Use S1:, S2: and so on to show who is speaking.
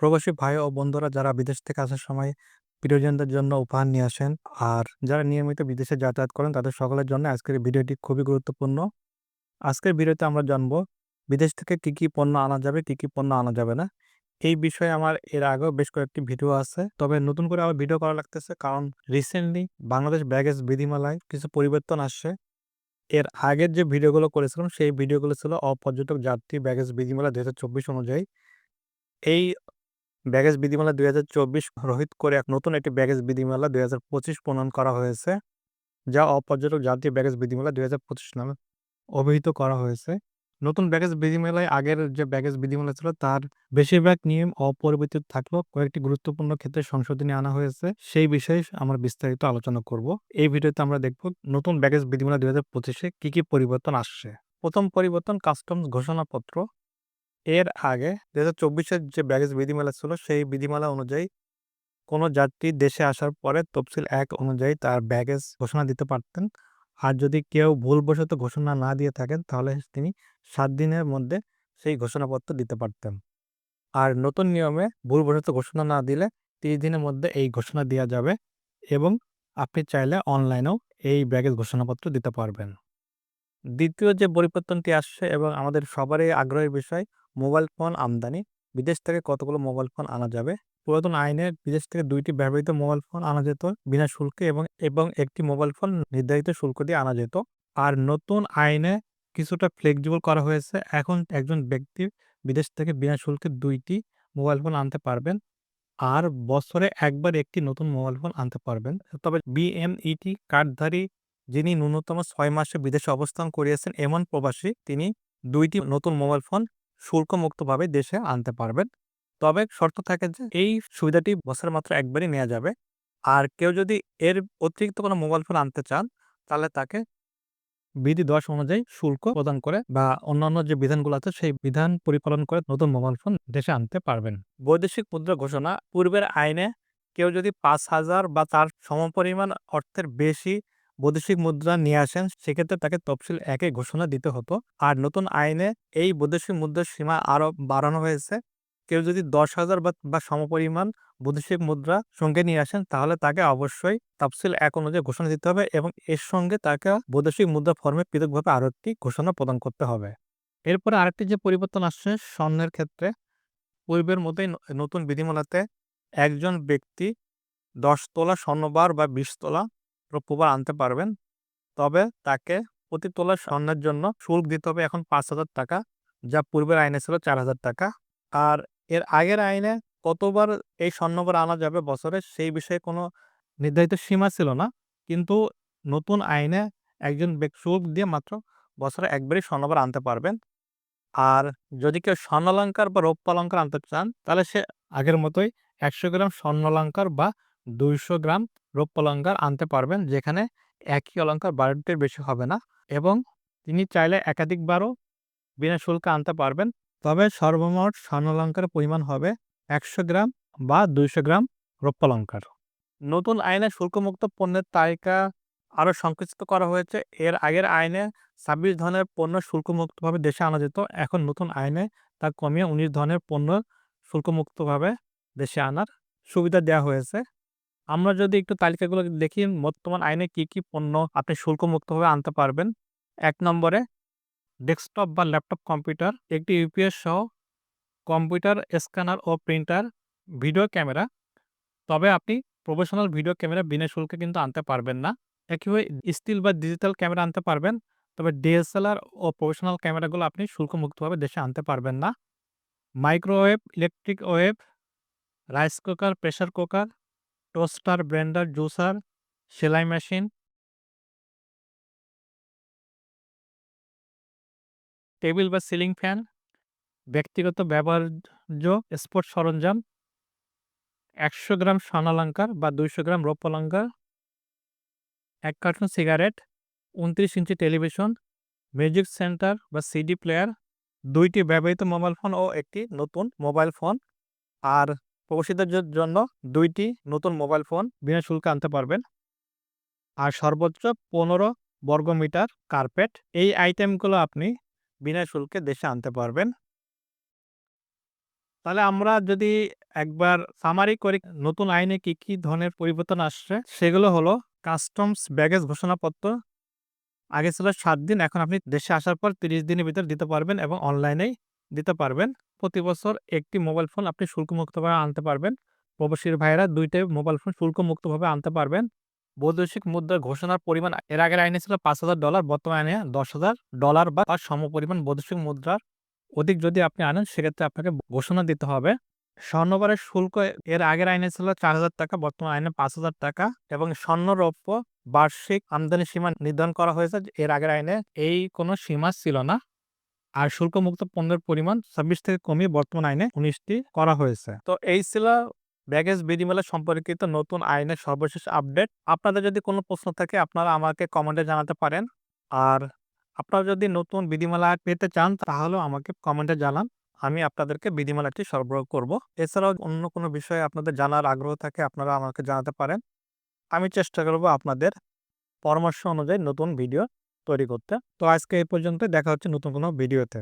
S1: প্রবাসী ভাই ও বন্ধুরা যারা বিদেশ থেকে আসার সময় প্রিয়জনদের জন্য উপহার নিয়ে আসেন আর যারা নিয়মিত বিদেশে যাতায়াত করেন তাদের সকলের জন্য আজকের ভিডিওটি খুবই গুরুত্বপূর্ণ। আজকের ভিডিওতে আমরা জানব বিদেশ থেকে কি কি পণ্য আনা যাবে, কি কি পণ্য আনা যাবে না? এই বিষয়ে আমার এর আগেও বেশ কয়েকটি ভিডিও আছে। তবে নতুন করে আবার ভিডিও করা লাগতেছে কারণ রিসেন্টলি বাংলাদেশ ব্যাগেজ বিধিমালায় কিছু পরিবর্তন আসছে। এর আগের যে ভিডিওগুলো করেছিলাম সেই ভিডিওগুলো ছিল অপর্যটক যাত্রী ব্যাগেজ বিধিমালা দুই হাজার চব্বিশ অনুযায়ী। এই ব্যাগেজ বিধিমালা দুই রহিত করে এক নতুন একটি ব্যাগেজ বিধিমালা দুই হাজার পঁচিশ প্রণয়ন করা হয়েছে, যা অপর্যটক জাতীয় ব্যাগেজ বিধিমালা দুই হাজার পঁচিশ নামে অভিহিত করা হয়েছে। নতুন ব্যাগেজ বিধিমালায় আগের যে ব্যাগেজ বিধিমালা ছিল, তার বেশিরভাগ নিয়ম অপরিবর্তিত থাকলেও কয়েকটি গুরুত্বপূর্ণ ক্ষেত্রে সংশোধনী আনা হয়েছে। সেই বিষয়ে আমরা বিস্তারিত আলোচনা করব। এই ভিডিওতে আমরা দেখব নতুন ব্যাগেজ বিধিমালা দুই হাজার পঁচিশে কি কি পরিবর্তন আসছে। প্রথম পরিবর্তন কাস্টমস ঘোষণাপত্র। এর আগে দু হাজার চব্বিশের যে ব্যাগেজ বিধিমালা ছিল, সেই বিধিমালা অনুযায়ী কোনো যাত্রী দেশে আসার পরে তফসিল এক অনুযায়ী তার ব্যাগেজ ঘোষণা দিতে পারতেন। আর যদি কেউ ভুলবশত ঘোষণা না দিয়ে থাকেন, তাহলে তিনি সাত দিনের মধ্যে সেই ঘোষণাপত্র দিতে পারতেন। আর নতুন নিয়মে ভুলবশত ঘোষণা না দিলে তিরিশ দিনের মধ্যে এই ঘোষণা দেওয়া যাবে এবং আপনি চাইলে অনলাইনেও এই ব্যাগেজ ঘোষণাপত্র দিতে পারবেন। দ্বিতীয় যে পরিবর্তনটি আসছে এবং আমাদের সবারই আগ্রহের বিষয় মোবাইল ফোন আমদানি। বিদেশ থেকে কতগুলো মোবাইল ফোন আনা যাবে? পুরাতন আইনে বিদেশ থেকে দুইটি ব্যবহৃত মোবাইল ফোন আনা যেত, বিনা শুল্কে এবং এবং একটি মোবাইল ফোন নির্ধারিত শুল্ক দিয়ে আনা যেত। আর নতুন আইনে কিছুটা ফ্লেক্সিবল করা হয়েছে। এখন একজন ব্যক্তি বিদেশ থেকে বিনা শুল্কে দুইটি মোবাইল ফোন আনতে পারবেন আর বছরে একবার একটি নতুন মোবাইল ফোন আনতে পারবেন। তবে বিএমইটি কার্ডধারী যিনি ন্যূনতম ছয় মাসে বিদেশে অবস্থান করিয়েছেন, এমন প্রবাসী, তিনি দুইটি নতুন মোবাইল ফোন শুল্কমুক্তভাবে দেশে আনতে পারবেন। তবে শর্ত থাকে যে, এই সুবিধাটি বছরে মাত্র একবারই নেওয়া যাবে। আর কেউ যদি এর অতিরিক্ত কোনো মোবাইল ফোন আনতে চান, তাহলে তাকে বিধি দশ অনুযায়ী শুল্ক প্রদান করে বা অন্যান্য যে বিধানগুলো আছে, সেই বিধান পরিপালন করে নতুন মোবাইল ফোন দেশে আনতে পারবেন। বৈদেশিক মুদ্রা ঘোষণা, পূর্বের আইনে কেউ যদি পাঁচ হাজার বা তার সমপরিমাণ অর্থের বেশি বৈদেশিক মুদ্রা নিয়ে আসেন, সেক্ষেত্রে তাকে তফসিল একে ঘোষণা দিতে হতো। আর নতুন আইনে এই বৈদেশিক মুদ্রার সীমা আরও বাড়ানো হয়েছে। কেউ যদি দশ হাজার বা সমপরিমাণ বৈদেশিক মুদ্রা সঙ্গে নিয়ে আসেন, তাহলে তাকে অবশ্যই তফসিল এক অনুযায়ী ঘোষণা দিতে হবে এবং এর সঙ্গে তাকে বৈদেশিক মুদ্রা ফর্মে পৃথকভাবে আরও একটি ঘোষণা প্রদান করতে হবে। এরপরে আরেকটি যে পরিবর্তন আসছে, স্বর্ণের ক্ষেত্রে। পূর্বের মতোই নতুন বিধিমালাতে একজন ব্যক্তি দশ তোলা স্বর্ণবার বা বিশ তোলা রৌপ্যবার আনতে পারবেন। তবে তাকে প্রতি তোলা স্বর্ণের জন্য শুল্ক দিতে হবে এখন পাঁচ হাজার টাকা, যা পূর্বের আইনে ছিল চার হাজার টাকা। আর এর আগের আইনে কতবার এই স্বর্ণবার আনা যাবে বছরে সেই বিষয়ে কোনো নির্ধারিত সীমা ছিল না। কিন্তু নতুন আইনে একজন শুল্ক দিয়ে মাত্র বছরে একবারই স্বর্ণবার আনতে পারবেন। আর যদি কেউ স্বর্ণালঙ্কার বা রৌপ্য অলঙ্কার আনতে চান, তাহলে সে আগের মতোই একশো গ্রাম স্বর্ণালঙ্কার বা দুইশো গ্রাম রৌপ্য অলঙ্কার আনতে পারবেন, যেখানে একই অলঙ্কার বারোটির বেশি হবে না এবং তিনি চাইলে একাধিকবারও বিনা শুল্কে আনতে পারবেন। তবে সর্বমোট স্বর্ণালঙ্কারের পরিমাণ হবে একশো গ্রাম বা দুইশো গ্রাম রৌপ্যালঙ্কার নতুন আইনে শুল্কমুক্ত পণ্যের তালিকা আরও সংকুচিত করা হয়েছে। এর আগের আইনে ছাব্বিশ ধরনের পণ্য শুল্কমুক্তভাবে দেশে আনা যেত। এখন নতুন আইনে তা কমিয়ে উনিশ ধরনের পণ্য শুল্কমুক্তভাবে দেশে আনার সুবিধা দেওয়া হয়েছে। আমরা যদি একটু তালিকাগুলো দেখি, বর্তমান আইনে কি কি পণ্য আপনি শুল্কমুক্তভাবে আনতে পারবেন? এক নম্বরে, ডেস্কটপ বা ল্যাপটপ কম্পিউটার, একটি ইউপিএস সহ কম্পিউটার, স্ক্যানার ও প্রিন্টার, ভিডিও ক্যামেরা। তবে আপনি প্রফেশনাল ভিডিও ক্যামেরা বিনা শুল্কে কিন্তু আনতে পারবেন না। একইভাবে স্টিল বা ডিজিটাল ক্যামেরা আনতে পারবেন, তবে ডিএসএলআর ও প্রফেশনাল ক্যামেরাগুলো আপনি শুল্কমুক্তভাবে দেশে আনতে পারবেন না। Microwave, electric wave, rice cooker pressure cooker toaster, blender, juicer, সেলাই মেশিন। টেবিল বা সিলিং ফ্যান, ব্যক্তিগত ব্যবহার্য স্পোর্টস সরঞ্জাম, একশো গ্রাম স্বর্ণালঙ্কার বা দুইশো গ্রাম রৌপ্যালঙ্কার এক কার্টুন সিগারেট, উনত্রিশ ইঞ্চি টেলিভিশন মিউজিক সেন্টার বা সিডি প্লেয়ার, দুইটি ব্যবহৃত মোবাইল ফোন ও একটি নতুন মোবাইল ফোন। আর প্রবাসীদের জন্য দুইটি নতুন মোবাইল ফোন বিনা শুল্কে আনতে পারবেন। আর সর্বোচ্চ পনেরো বর্গমিটার কার্পেট এই আইটেমগুলো আপনি বিনা শুল্কে দেশে আনতে পারবেন। তাহলে আমরা যদি একবার সামারি করি নতুন আইনে কি, কি ধরনের পরিবর্তন আসছে? সেগুলো হলো কাস্টমস ব্যাগেজ ঘোষণাপত্র আগে ছিল সাত দিন এখন আপনি দেশে আসার পর ৩০ দিনের ভিতর দিতে পারবেন এবং অনলাইনেই দিতে পারবেন। প্রতি বছর একটি মোবাইল ফোন আপনি শুল্কমুক্তভাবে আনতে পারবেন। প্রবাসীর ভাইয়েরা ২ টাই মোবাইল ফোন শুল্কমুক্তভাবে আনতে পারবেন। বৈদেশিক মুদ্রার ঘোষণার পরিমাণ এর আগের আইনে ছিল $৫,০০০ বর্তমানে আইনে $১০,০০০ বা তার সমপরিমাণ বৈদেশিক মুদ্রার অধিক যদি আপনি আনেন সেক্ষেত্রে আপনাকে ঘোষণা দিতে হবে। স্বর্ণবারের শুল্ক এর আগের আইনে ছিল ৳৪,০০০ বর্তমান আইনে ৳৫,০০০ এবং স্বর্ণ-রৌপ্য বার্ষিক আমদানি সীমা নির্ধারণ করা হয়েছে। এর আগের আইনে এই কোনো সীমা ছিল না। আর শুল্কমুক্ত পণ্যের পরিমাণ ২৬ থেকে কমিয়ে বর্তমান আইনে উনিশটি করা হয়েছে। তো এই ছিল ব্যাগেজ বিধিমালা সম্পর্কিত নতুন আইনের সর্বশেষ আপডেট। আপনাদের যদি কোনো প্রশ্ন থাকে, আপনারা আমাকে কমেন্টে জানাতে পারেন। আর আপনারা যদি নতুন বিধিমালা পেতে চান, তাহলেও আমাকে কমেন্টে জানান। আমি আপনাদেরকে বিধিমালাটি সরবরাহ করব। এছাড়াও অন্য কোনো বিষয়ে আপনাদের জানার আগ্রহ থাকে, আপনারা আমাকে জানাতে পারেন। আমি চেষ্টা করব আপনাদের পরামর্শ অনুযায়ী নতুন ভিডিও তৈরি করতে। তো আজকে এই পর্যন্ত দেখা হচ্ছে নতুন কোনো ভিডিওতে।